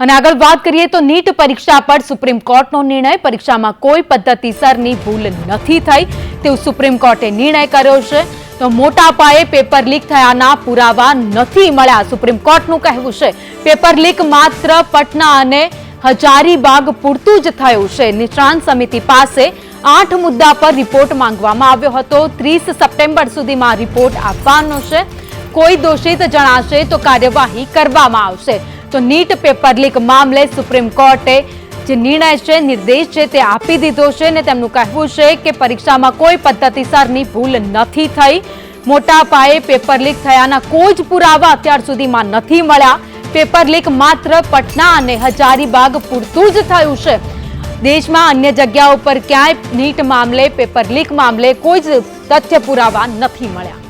અને આગળ વાત કરીએ તો નીટ પરીક્ષા પર સુપ્રીમ કોર્ટનો નિર્ણય. પરીક્ષામાં કોઈ પદ્ધતિસરની ભૂલ નથી થઈ, તેવું સુપ્રીમ કોર્ટે નિર્ણય કર્યો છે. તો મોટા પાયે પેપર લીક થયાના પુરાવા નથી મળ્યા. સુપ્રીમ કોર્ટનું કહેવું છે, પેપર લીક માત્ર પટના અને હજારીબાગ પૂરતું જ થયું છે. નિષ્ણાંત સમિતિ પાસે આઠ મુદ્દા પર રિપોર્ટ માંગવામાં આવ્યો હતો. ત્રીસ સપ્ટેમ્બર સુધીમાં રિપોર્ટ આપવાનો છે. કોઈ દોષિત જણાશે તો કાર્યવાહી કરવામાં આવશે. તો નીટ પેપર લીક મામલે સુપ્રીમ કોર્ટે જે નિર્ણય છે, નિર્દેશ છે તે આપી દીધો છે ને તેમનું કહેવું છે કે પરીક્ષામાં કોઈ પદ્ધતિસરની ભૂલ નથી થઈ. મોટા પાયે પેપર લીક થયાના કોઈ જ પુરાવા અત્યાર સુધીમાં નથી મળ્યા. પેપર લીક માત્ર પટના અને હજારીબાગ પૂરતું જ થયું છે. દેશમાં અન્ય જગ્યાઓ પર ક્યાંય નીટ મામલે, પેપર લીક મામલે કોઈ જ તથ્ય પુરાવા નથી મળ્યા.